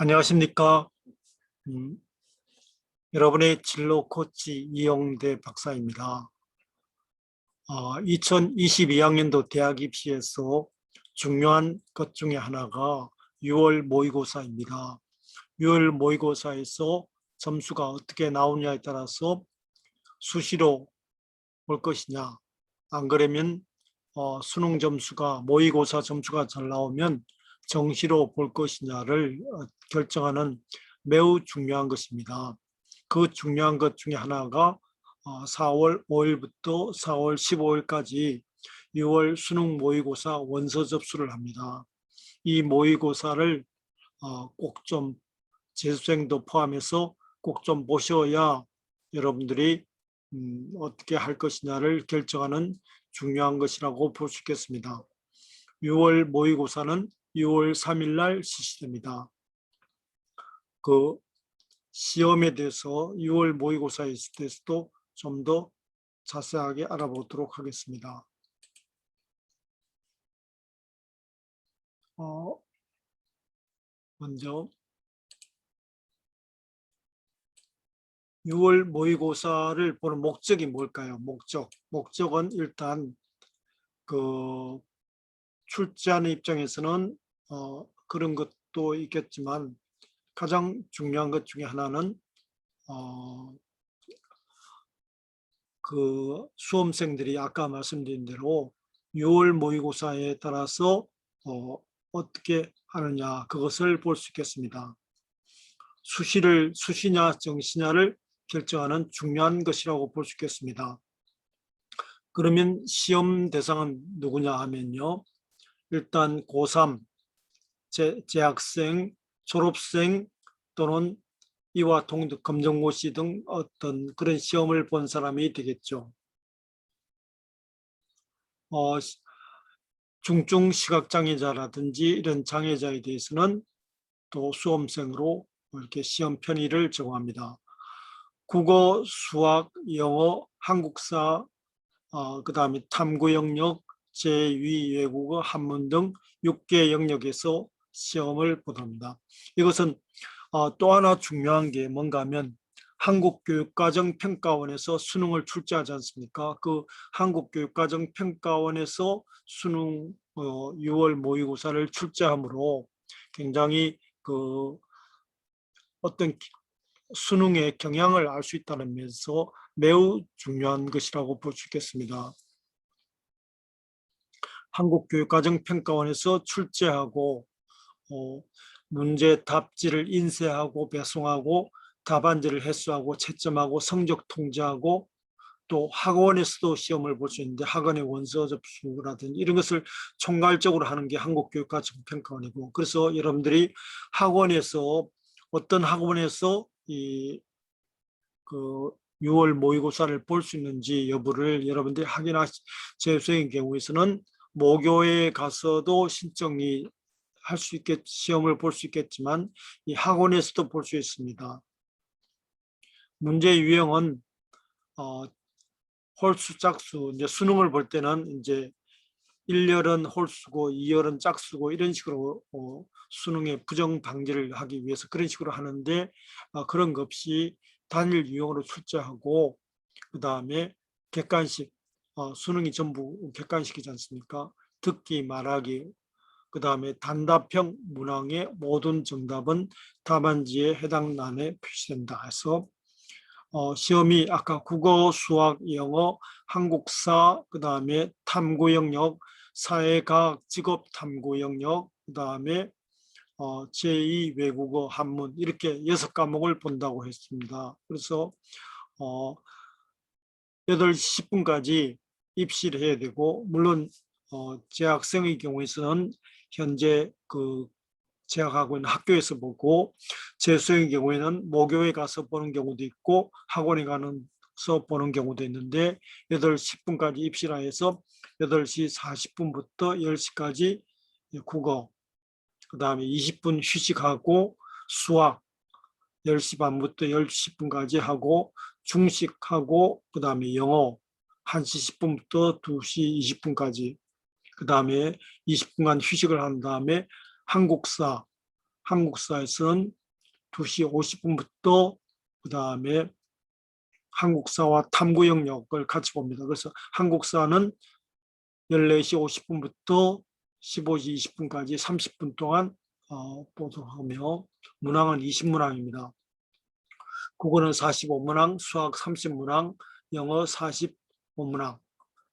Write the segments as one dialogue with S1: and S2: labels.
S1: 안녕하십니까. 음, 여러분의 진로 코치 이영대 박사입니다. 어, 2022학년도 대학 입시에서 중요한 것 중에 하나가 6월 모의고사입니다. 6월 모의고사에서 점수가 어떻게 나오냐에 따라서 수시로 볼 것이냐, 안 그러면 어, 수능 점수가 모의고사 점수가 잘 나오면 정시로 볼 것이냐를 어, 결정하는 매우 중요한 것입니다. 그 중요한 것 중에 하나가 어, 4월 5일부터 4월 15일까지 6월 수능 모의고사 원서 접수를 합니다. 이 모의고사를 어, 꼭좀 재수생도 포함해서 꼭 좀 보셔야 여러분들이 음, 어떻게 할 것이냐를 결정하는 중요한 것이라고 볼 수 있겠습니다. 6월 모의고사는 6월 3일 날 실시됩니다. 그 시험에 대해서 6월 모의고사에 대해서도 좀 더 자세하게 알아보도록 하겠습니다. 어, 먼저 6월 모의고사를 보는 목적이 뭘까요? 목적. 목적은 일단 그 출제하는 입장에서는 어, 그런 것도 있겠지만 가장 중요한 것 중에 하나는 어, 그 수험생들이 아까 말씀드린 대로 6월 모의고사에 따라서 어, 어떻게 하느냐 그것을 볼 수 있겠습니다. 수시를 수시냐 정시냐를 결정하는 중요한 것이라고 볼 수 있겠습니다. 그러면 시험 대상은 누구냐 하면요. 일단 고3, 재, 재학생, 졸업생 또는 이와 동등 검정고시 등 어떤 그런 시험을 본 사람이 되겠죠. 어, 중증 시각장애자라든지 이런 장애자에 대해서는 또 수험생으로 이렇게 시험 편의를 제공합니다. 국어, 수학, 영어, 한국사, 어, 그 다음에 탐구 영역, 제2 외국어, 한문 등 6개 영역에서 시험을 보답니다. 이것은 어, 또 하나 중요한 게 뭔가 하면 한국교육과정평가원에서 수능을 출제하지 않습니까? 그 한국교육과정평가원에서 수능 어, 6월 모의고사를 출제하므로 굉장히 그 어떤 수능의 경향을 알 수 있다는 면에서 매우 중요한 것이라고 볼 수 있겠습니다. 한국교육과정평가원에서 출제하고 어, 문제 답지를 인쇄하고 배송하고 답안지를 해수하고 채점하고 성적 통지하고 또 학원에서도 시험을 볼 수 있는데 학원의 원서 접수라든지 이런 것을 총괄적으로 하는 게 한국교육과정평가원이고 그래서 여러분들이 학원에서 어떤 학원에서 이 그 6월 모의고사를 볼 수 있는지 여부를 여러분들이 확인하시 재수생의 경우에서는 모교에 가서도 신청이 할 수 있겠 시험을 볼 수 있겠지만 이 학원에서도 볼 수 있습니다. 문제 유형은 어, 홀수 짝수 이제 수능을 볼 때는 이제 1열은 홀수고 2열은 짝수고 이런 식으로 어, 수능의 부정 방지를 하기 위해서 그런 식으로 하는데 어, 그런 것 없이 단일 유형으로 출제하고 그 다음에 객관식 어, 수능이 전부 객관식이지 않습니까? 듣기 말하기 그 다음에 단답형 문항의 모든 정답은 답안지에 해당欄에 표시된다 해서 어, 시험이 아까 국어, 수학, 영어, 한국사, 그 다음에 탐구 영역, 사회과학, 직업 탐구 영역, 그 다음에 어, 제2 외국어, 한문 이렇게 여섯 과목을 본다고 했습니다. 그래서 어, 8시 10분까지 입시를 해야 되고 물론 어, 재학생의 경우에서는 현재 그 재학하고 있는 학교에서 보고 재수생의 경우에는 모교에 가서 보는 경우도 있고 학원에 가서 보는 경우도 있는데 8시 10분까지 입시라 해서 8시 40분부터 10시까지 국어 그 다음에 20분 휴식하고 수학 10시 반부터 10시 10분까지 하고 중식하고 그 다음에 영어 1시 10분부터 2시 20분까지 그 다음에 20분간 휴식을 한 다음에 한국사 한국사에서는 2시 50분부터 그 다음에 한국사와 탐구 영역을 같이 봅니다. 그래서 한국사는 14시 50분부터 15시 20분까지 30분 동안 어, 보도하며 문항은 20문항입니다. 국어는 45문항, 수학 30문항, 영어 45문항,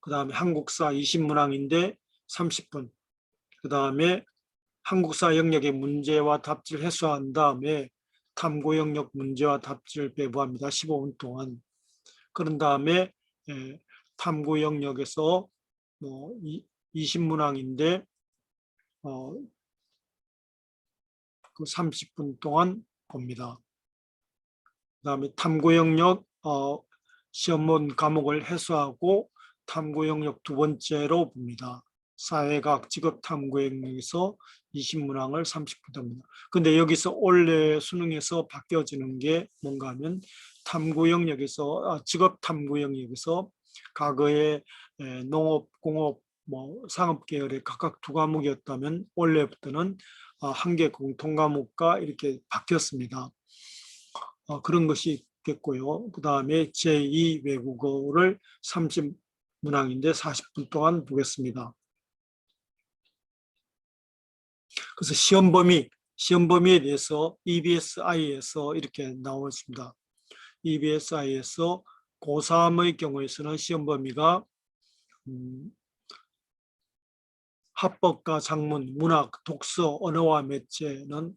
S1: 그 다음에 한국사 20문항인데 30분, 그 다음에 한국사 영역의 문제와 답지를 해소한 다음에 탐구 영역 문제와 답지를 배부합니다. 15분 동안. 그런 다음에 예, 탐구 영역에서 뭐 20문항인데 어, 그 30분 동안 봅니다. 그 다음에 탐구 영역 어, 시험문 과목을 해소하고 탐구 영역 두 번째로 봅니다. 사회과학 직업 탐구 영역에서 20문항을 30분 합니다. 근데 여기서 올해 수능에서 바뀌어지는 게 뭔가 하면 탐구 영역에서 아, 직업 탐구 영역에서 과거에 에, 농업, 공업, 뭐 상업 계열의 각각 두 과목이었다면 올해부터는 아, 한개 공통 과목과 이렇게 바뀌었습니다. 어, 그런 것이 있겠고요. 그 다음에 제2 외국어를 30 문항인데 40분 동안 보겠습니다. 그래서 시험 범위, 시험 범위에 대해서 EBSI에서 이렇게 나와 있습니다. EBSI에서 고3의 경우에서는 시험 범위가 음, 합법과 작문, 문학, 독서, 언어와 매체는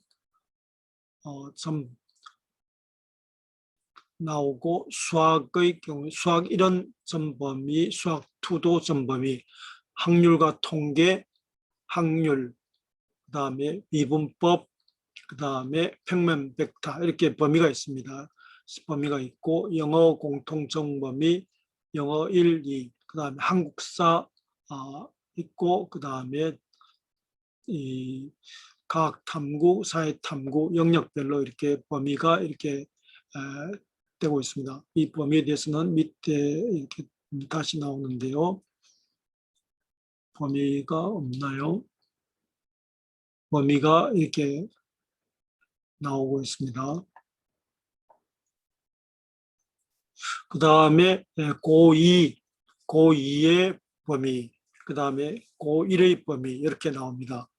S1: 어, 좀 나오고 수학의 경우 수학 이런 전범위, 수학 투도 전범위, 확률과 통계, 확률, 그 다음에 미분법, 그 다음에 평면 벡터 이렇게 범위가 있습니다. 범위가 있고 영어 공통 정범위, 영어 1, 2, 그 다음에 한국사 아, 있고 그 다음에 이 과학 탐구, 사회 탐구 영역별로 이렇게 범위가 이렇게 에, 되고 있습니다. 이 범위에 대해서는 밑에 이렇게 다시 나오는데요. 범위가 없나요? 범위가 이렇게 나오고 있습니다. 그 다음에 고2, 고2의 범위, 그 다음에 고1의 범위 이렇게 나옵니다.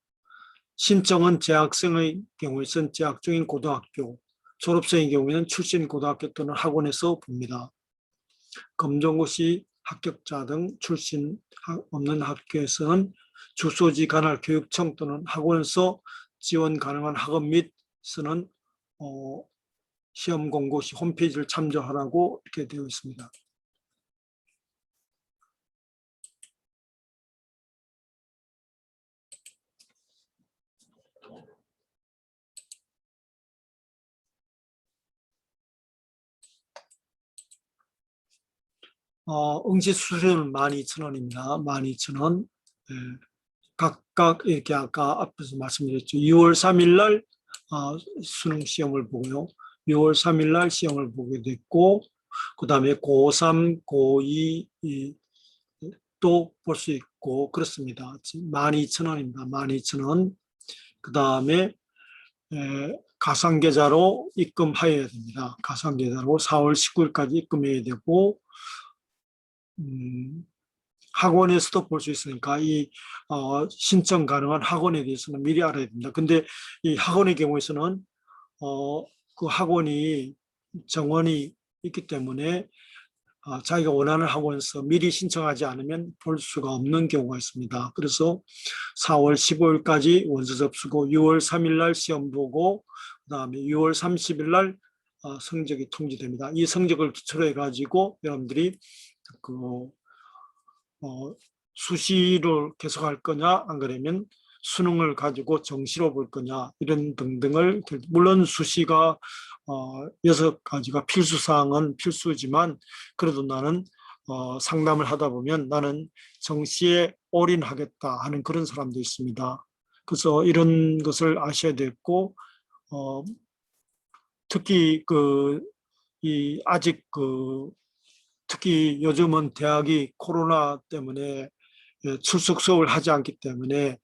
S1: 신청은 재학생의 경우에는 재학 중인 고등학교, 졸업생의 경우에는 출신 고등학교 또는 학원에서 봅니다. 검정고시 합격자 등 출신 없는 학교에서는 주소지 관할 교육청 또는 학원에서 지원 가능한 학원 및서는 어, 시험 공고 시 홈페이지를 참조하라고 이렇게 되어 있습니다. 어, 응시 수수료는 12,000원입니다. 12,000원. 예, 각각 이렇게 아까 앞에서 말씀드렸죠. 6월 3일 날 어, 수능 시험을 보고요. 6월 3일 날 시험을 보게 됐고 그 다음에 고3, 고2 또 볼 수 있고 그렇습니다. 12,000원입니다. 12,000원. 그 다음에 가상계좌로 입금하여야 됩니다. 가상계좌로 4월 19일까지 입금해야 되고 음, 학원에서도 볼 수 있으니까 이 어, 신청 가능한 학원에 대해서는 미리 알아야 됩니다. 근데 이 학원의 경우에서는 어, 그 학원이 정원이 있기 때문에 어, 자기가 원하는 학원에서 미리 신청하지 않으면 볼 수가 없는 경우가 있습니다. 그래서 4월 15일까지 원서 접수고 6월 3일 날 시험 보고 그다음에 6월 30일 날 어, 성적이 통지됩니다. 이 성적을 기초로 해가지고 여러분들이 그 어, 수시를 계속할 거냐 안 그러면 수능을 가지고 정시로 볼 거냐 이런 등등을 물론 수시가 어, 여섯 가지가 필수 사항은 필수지만 그래도 나는 어, 상담을 하다 보면 나는 정시에 올인하겠다 하는 그런 사람도 있습니다. 그래서 이런 것을 아셔야 되고 어, 특히 그 이 아직 그 특히 요즘은 대학이 코로나 때문에 예, 출석 수업을 하지 않기 때문에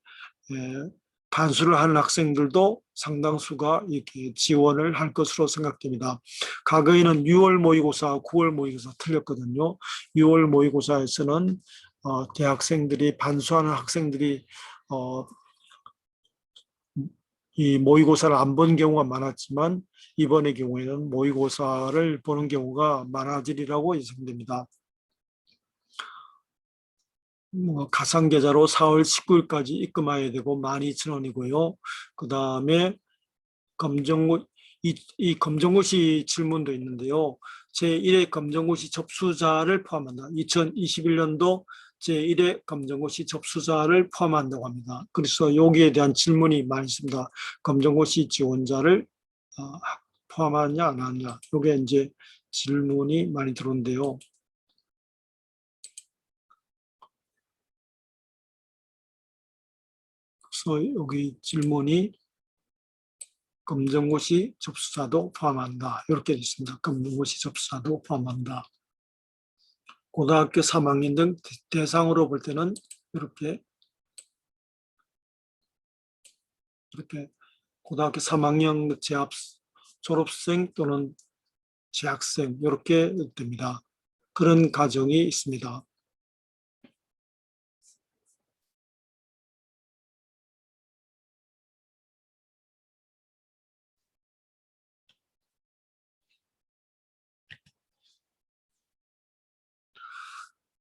S1: 예, 반수를 하는 학생들도 상당수가 이렇게 지원을 할 것으로 생각됩니다. 과거에는 6월 모의고사, 9월 모의고사 틀렸거든요. 6월 모의고사에서는 어, 대학생들이 반수하는 학생들이 어, 이 모의고사를 안 본 경우가 많았지만 이번의 경우에는 모의고사를 보는 경우가 많아지리라고 예상됩니다. 뭐 가상계좌로 4월 19일까지 입금해야 되고 12,000원이고요. 그 다음에 검정고 이, 이 검정고시 질문도 있는데요. 제1회 검정고시 접수자를 포함한다. 2021년도 제1회 검정고시 접수자를 포함한다고 합니다. 그래서 여기에 대한 질문이 많이 있습니다. 검정고시 지원자를 어, 포함하냐 안 하냐. 이게 이제 질문이 많이 들어온대요. 그래서 여기 질문이 검정고시 접수자도 포함한다. 이렇게 있습니다. 검정고시 접수자도 포함한다. 고등학교 3학년 등 대상으로 볼 때는 이렇게 이렇게 고등학교 3학년 재합 졸업생 또는 재학생 이렇게 됩니다. 그런 가정이 있습니다.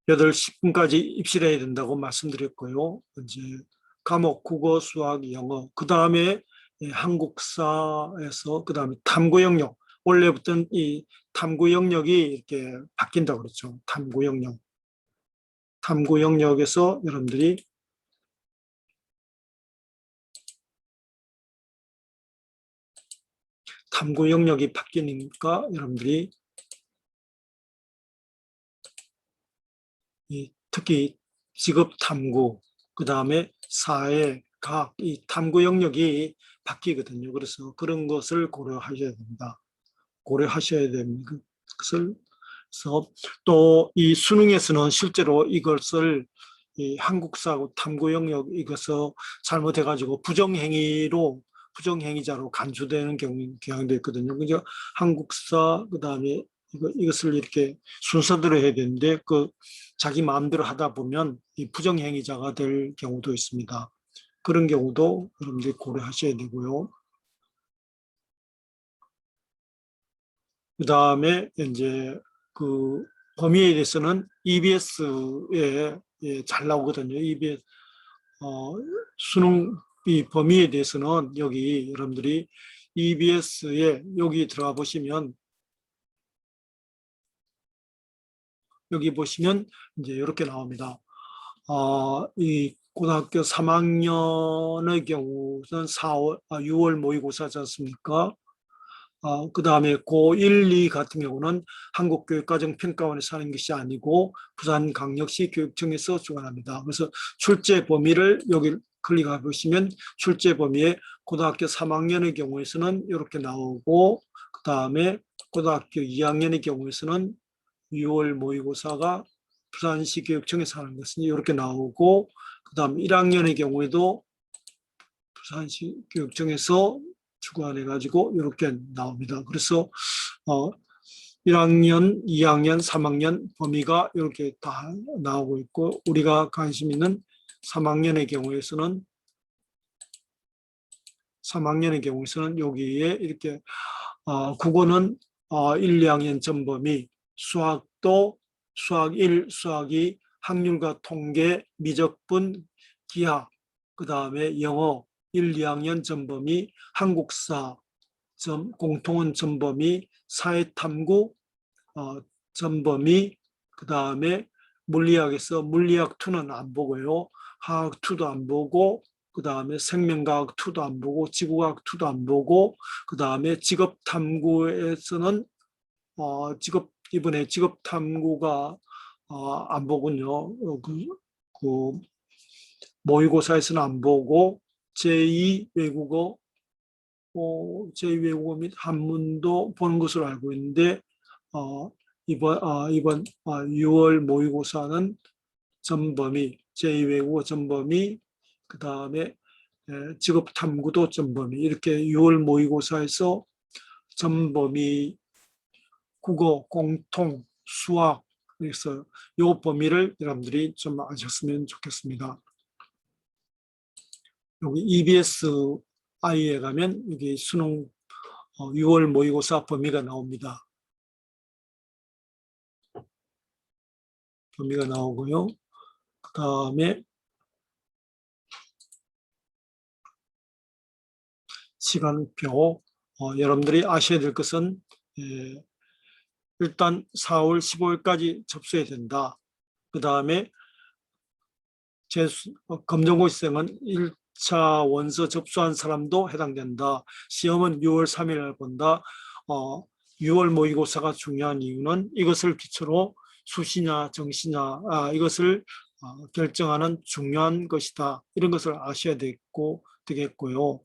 S1: 여덟 시 분까지 입실해야 된다고 말씀드렸고요. 이제 과목 국어, 수학, 영어, 그 다음에 한국사에서 그 다음에 탐구 영역. 원래부터는 이 탐구 영역이 이렇게 바뀐다고 그랬죠. 탐구 영역. 탐구 영역에서 여러분들이 탐구 영역이 바뀌니까 여러분들이 특히 직업 탐구, 그 다음에 사회, 과학, 이 탐구 영역이 바뀌거든요. 그래서 그런 것을 고려하셔야 됩니다. 고려하셔야 됩니다. 그것을 또 이 수능에서는 실제로 이것을 이 한국사고 탐구 영역 이것을 잘못해가지고 부정행위로 부정행위자로 간주되는 경향도 있거든요. 그죠? 한국사 그 다음에 이거, 이것을 이렇게 순서대로 해야 되는데 그 자기 마음대로 하다 보면 이 부정행위자가 될 경우도 있습니다. 그런 경우도 여러분들이 고려하셔야 되고요. 그 다음에 이제 그 범위에 대해서는 EBS에 예, 잘 나오거든요. EBS 어, 수능 이 범위에 대해서는 여기 여러분들이 EBS에 여기 들어가 보시면 여기 보시면 이제 이렇게 나옵니다. 어, 이 고등학교 3학년의 경우는 4월, 아, 6월 모의고사지 않습니까? 어, 그 다음에 고1, 2 같은 경우는 한국교육과정평가원에서 하는 것이 아니고 부산광역시 교육청에서 주관합니다. 그래서 출제 범위를 여기 클릭해 보시면 출제 범위에 고등학교 3학년의 경우에서는 이렇게 나오고 그 다음에 고등학교 2학년의 경우에서는 6월 모의고사가 부산시 교육청에서 하는 것은 이렇게 나오고 그 다음 1학년의 경우에도 부산시 교육청에서 주관해 가지고 이렇게 나옵니다. 그래서 어 1학년, 2학년, 3학년 범위가 이렇게 다 나오고 있고 우리가 관심 있는 3학년의 경우에서는 3학년의 경우에서는 여기에 이렇게 어, 국어는 어, 1, 2학년 전 범위 수학도 수학 1, 수학 2, 확률과 통계, 미적분, 기하, 그 다음에 영어 1, 2학년 전범위, 한국사 점, 공통원 전범위, 사회탐구 어, 전범위, 그 다음에 물리학에서 물리학 2는 안 보고요. 화학 2도 안 보고 그 다음에 생명과학 2도 안 보고 지구과학 2도 안 보고 그 다음에 직업탐구에서는 어, 직업 이번에 직업 탐구가 어, 안 보군요. 어, 그, 그 모의고사에서는 안 보고 제2 외국어 어, 제2 외국어 및 한문도 보는 것으로 알고 있는데 어, 이번 어, 이번 어, 6월 모의고사는 전범위 제2 외국어 전범위 그 다음에 에, 직업 탐구도 전범위 이렇게 6월 모의고사에서 전범위 국어, 공통, 수학 그래서 요 범위를 여러분들이 좀 아셨으면 좋겠습니다. 여기 EBS I에 가면 여기 수능 어, 6월 모의고사 범위가 나옵니다. 범위가 나오고요. 그 다음에 시간표 어, 여러분들이 아셔야 될 것은 예, 일단 4월 15일까지 접수해야 된다. 그 다음에 어, 검정고시생은 1차 원서 접수한 사람도 해당된다. 시험은 6월 3일 날 본다. 어, 6월 모의고사가 중요한 이유는 이것을 기초로 수시냐 정시냐 아, 이것을 어, 결정하는 중요한 것이다. 이런 것을 아셔야 되겠고, 되겠고요.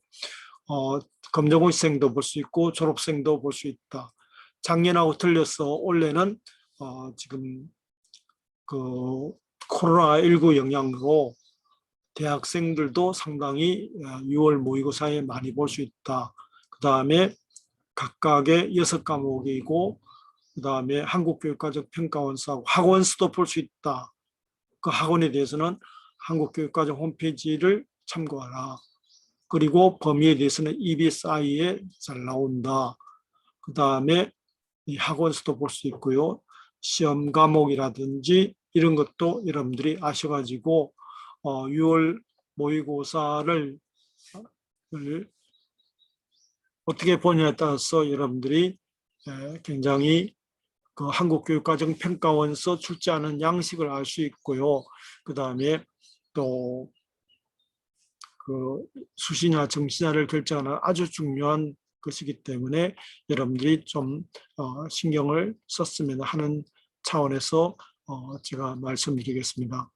S1: 어, 검정고시생도 볼 수 있고 졸업생도 볼 수 있다. 작년하고 틀려서 올해는 어, 지금 그 코로나19 영향으로 대학생들도 상당히 어, 6월 모의고사에 많이 볼 수 있다. 그 다음에 각각의 여섯 과목이고 그 다음에 한국교육과정 평가원서하고 학원수도 볼 수 있다. 그 학원에 대해서는 한국교육과정 홈페이지를 참고하라. 그리고 범위에 대해서는 EBSI에 잘 나온다. 그 다음에 이 학원수도 볼 수 있고요. 시험 과목이라든지 이런 것도 여러분들이 아셔가지고 어, 6월 모의고사를 을 어떻게 보냐에 따라서 여러분들이 에, 굉장히 그 한국교육과정 평가원서 출제하는 양식을 알 수 있고요. 그 다음에 또 그 수시냐 정시냐를 결정하는 아주 중요한 것이기 때문에 여러분들이 좀 어, 신경을 썼으면 하는 차원에서 어, 제가 말씀드리겠습니다.